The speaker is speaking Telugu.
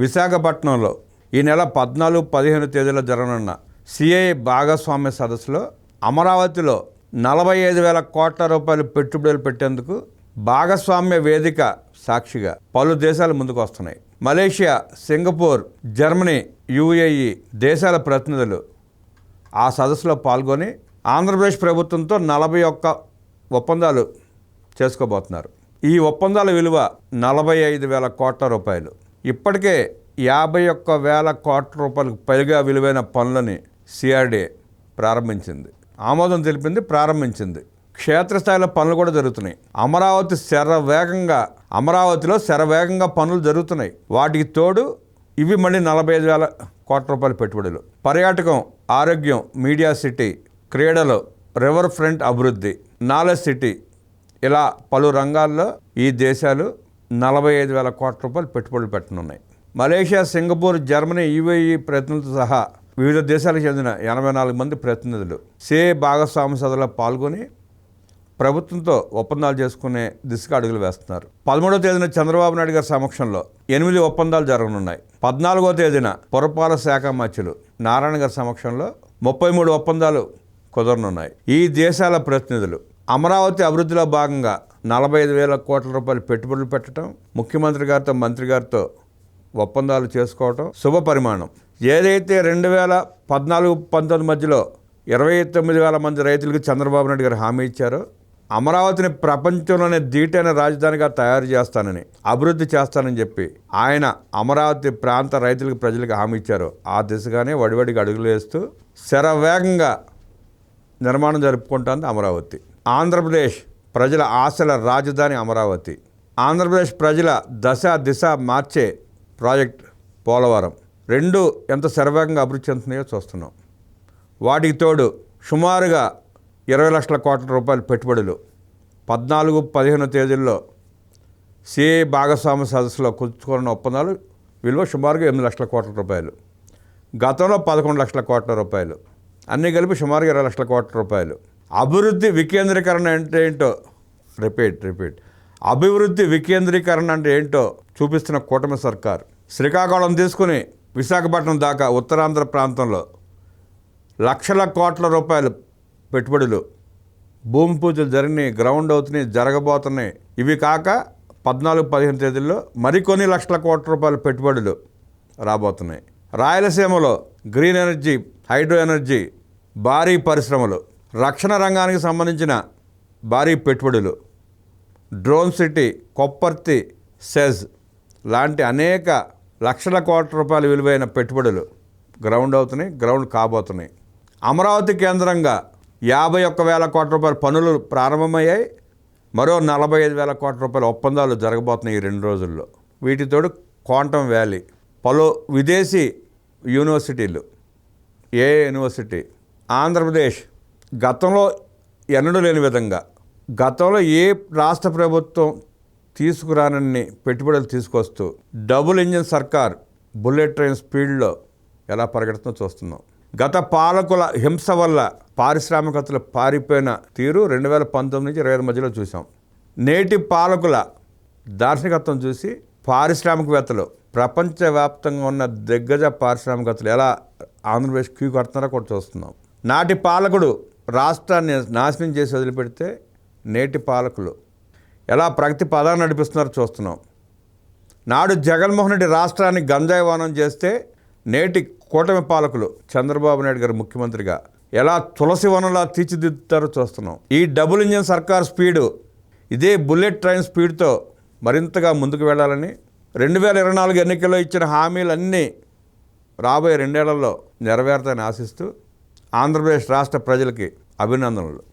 విశాఖపట్నంలో ఈ నెల పద్నాలుగు పదిహేను తేదీలో జరగనున్న సిఐ భాగస్వామ్య సదస్సులో అమరావతిలో నలభై ఐదు వేల కోట్ల రూపాయలు పెట్టుబడులు పెట్టేందుకు భాగస్వామ్య వేదిక సాక్షిగా పలు దేశాలు ముందుకు వస్తున్నాయి మలేషియా సింగపూర్ జర్మనీ యుఏఈ దేశాల ప్రతినిధులు ఆ సదస్సులో పాల్గొని ఆంధ్రప్రదేశ్ ప్రభుత్వంతో నలభై ఒక్క ఒప్పందాలు చేసుకోబోతున్నారు. ఈ ఒప్పందాల విలువ నలభై ఐదు వేల కోట్ల రూపాయలు. ఇప్పటికే యాభై ఒక్క వేల కోట్ల రూపాయలకు పైగా విలువైన పనులని సిఆర్డీఏ ప్రారంభించింది. ఆమోదం తెలిపింది ప్రారంభించింది. క్షేత్రస్థాయిలో పనులు కూడా జరుగుతున్నాయి. అమరావతి శరవేగంగా అమరావతిలో శరవేగంగా పనులు జరుగుతున్నాయి. వాటికి తోడు ఇవి మళ్ళీ నలభై ఐదు వేల కోట్ల రూపాయల పెట్టుబడులు. పర్యాటకం ఆరోగ్యం మీడియా సిటీ క్రీడలు రివర్ ఫ్రంట్ అభివృద్ధి నాలెడ్జ్ సిటీ ఇలా పలు రంగాల్లో ఈ దేశాలు నలభై ఐదు వేల కోట్ల రూపాయలు పెట్టుబడులు పెట్టనున్నాయి. మలేషియా సింగపూర్ జర్మనీ యుఏఈ ప్రతినిధులతో సహా వివిధ దేశాలకు చెందిన ఎనభై నాలుగు మంది ప్రతినిధులు సే భాగస్వామ్య సదలో పాల్గొని ప్రభుత్వంతో ఒప్పందాలు చేసుకునే దిశగా అడుగులు వేస్తున్నారు. పదమూడవ తేదీన చంద్రబాబు నాయుడు గారి సమక్షంలో ఎనిమిది ఒప్పందాలు జరగనున్నాయి. పద్నాలుగో తేదీన పురపాలక శాఖ మధ్యులు నారాయణ గారి సమక్షంలో ముప్పై మూడు ఒప్పందాలు కుదరనున్నాయి. ఈ దేశాల ప్రతినిధులు అమరావతి అభివృద్ధిలో భాగంగా నలభై ఐదు వేల కోట్ల రూపాయలు పెట్టుబడులు పెట్టడం ముఖ్యమంత్రి గారితో మంత్రి గారితో ఒప్పందాలు చేసుకోవటం శుభ పరిమాణం. ఏదైతే రెండు వేల పద్నాలుగు పంతొమ్మిది మధ్యలో ఇరవై తొమ్మిది వేల మంది రైతులకు చంద్రబాబు నాయుడు గారు హామీ ఇచ్చారో అమరావతిని ప్రపంచంలోనే దీటైన రాజధానిగా తయారు చేస్తానని అభివృద్ధి చేస్తానని చెప్పి ఆయన అమరావతి ప్రాంత రైతులకు ప్రజలకు హామీ ఇచ్చారు ఆ దిశగానే వడివడికి అడుగులు వేస్తూ శరవేగంగా నిర్మాణం జరుపుకుంటోంది అమరావతి. ఆంధ్రప్రదేశ్ ప్రజల ఆశల రాజధాని అమరావతి. ఆంధ్రప్రదేశ్ ప్రజల దశ దిశ మార్చే ప్రాజెక్ట్ పోలవరం. రెండు ఎంత శరవేగంగా అభివృద్ధి చెందుతున్నాయో చూస్తున్నాం. వాటికి తోడు సుమారుగా ఇరవై లక్షల కోట్ల రూపాయల పెట్టుబడులు. పద్నాలుగు పదిహేను తేదీల్లో సిఏ భాగస్వామ్య సదస్సులో కుదుర్చుకున్న ఒప్పందాలు విలువ సుమారుగా ఎనిమిది లక్షల కోట్ల రూపాయలు. గతంలో పదకొండు లక్షల కోట్ల రూపాయలు. అన్నీ కలిపి సుమారుగా ఇరవై లక్షల కోట్ల రూపాయలు. అభివృద్ధి వికేంద్రీకరణ అంటే ఏంటో? Repeat repeat. అభివృద్ధి వికేంద్రీకరణ అంటే ఏంటో చూపిస్తున్న కూటమి సర్కార్. శ్రీకాకుళం తీసుకుని విశాఖపట్నం దాకా ఉత్తరాంధ్ర ప్రాంతంలో లక్షల కోట్ల రూపాయలు పెట్టుబడులు భూమి పూజలు జరిగినాయి గ్రౌండ్ అవుతున్నాయి జరగబోతున్నాయి. ఇవి కాక పద్నాలుగు పదిహేను తేదీల్లో మరికొన్ని లక్షల కోట్ల రూపాయల పెట్టుబడులు రాబోతున్నాయి. రాయలసీమలో గ్రీన్ ఎనర్జీ హైడ్రో ఎనర్జీ భారీ పరిశ్రమలు రక్షణ రంగానికి సంబంధించిన భారీ పెట్టుబడులు. డ్రోన్ సిటీ కొప్పర్తి సెజ్ లాంటి అనేక లక్షల కోట్ల రూపాయల విలువైన పెట్టుబడులు గ్రౌండ్ అవుతున్నాయి గ్రౌండ్ కాబోతున్నాయి. అమరావతి కేంద్రంగా యాభై ఒక్క వేల కోట్ల రూపాయల పనులు ప్రారంభమయ్యాయి. మరో నలభై ఐదు వేల కోట్ల రూపాయల ఒప్పందాలు జరగబోతున్నాయి ఈ రెండు రోజుల్లో. వీటితోడు క్వాంటమ్ వ్యాలీ పలు విదేశీ యూనివర్సిటీలు ఏ యూనివర్సిటీ ఆంధ్రప్రదేశ్ గతంలో ఎన్నడూ లేని విధంగా గతంలో ఏ రాష్ట్ర ప్రభుత్వం తీసుకురానన్ని పెట్టుబడులు తీసుకొస్తూ డబుల్ ఇంజిన్ సర్కార్ బుల్లెట్ ట్రైన్ స్పీడ్లో ఎలా పరిగెడుతుందో చూస్తున్నాం. గత పాలకుల హింస వల్ల పారిశ్రామికతలు పారిపోయిన తీరు రెండు వేల పంతొమ్మిది నుంచి ఇరవై ఐదు మధ్యలో చూసాం నేటి పాలకుల దార్శనికత్వం చూసి పారిశ్రామికవేత్తలు ప్రపంచవ్యాప్తంగా ఉన్న దిగ్గజ పారిశ్రామికవేత్తలు ఎలా ఆంధ్రప్రదేశ్ క్యూ కడుతున్నారో కూడా చూస్తున్నాం. నాటి పాలకుడు రాష్ట్రాన్ని నాశనం చేసి వదిలిపెడితే నేటి పాలకులు ఎలా ప్రగతి పదాన్ని నడిపిస్తున్నారో చూస్తున్నాం. నాడు జగన్మోహన్ రెడ్డి రాష్ట్రాన్ని గంజాయివానం చేస్తే నేటి కూటమి పాలకులు చంద్రబాబు నాయుడు గారు ముఖ్యమంత్రిగా ఎలా తులసి వనంలా తీర్చిదిద్దుతారో చూస్తున్నాం. ఈ డబుల్ ఇంజిన్ సర్కార్ స్పీడు ఇదే బుల్లెట్ ట్రైన్ స్పీడ్తో మరింతగా ముందుకు వెళ్ళాలని రెండు వేల ఇరవై నాలుగు ఎన్నికల్లో ఇచ్చిన హామీలన్నీ రాబోయే రెండేళ్ళలో నెరవేరుతాయని ఆశిస్తూ ఆంధ్రప్రదేశ్ రాష్ట్ర ప్రజలకి అభినందనలు.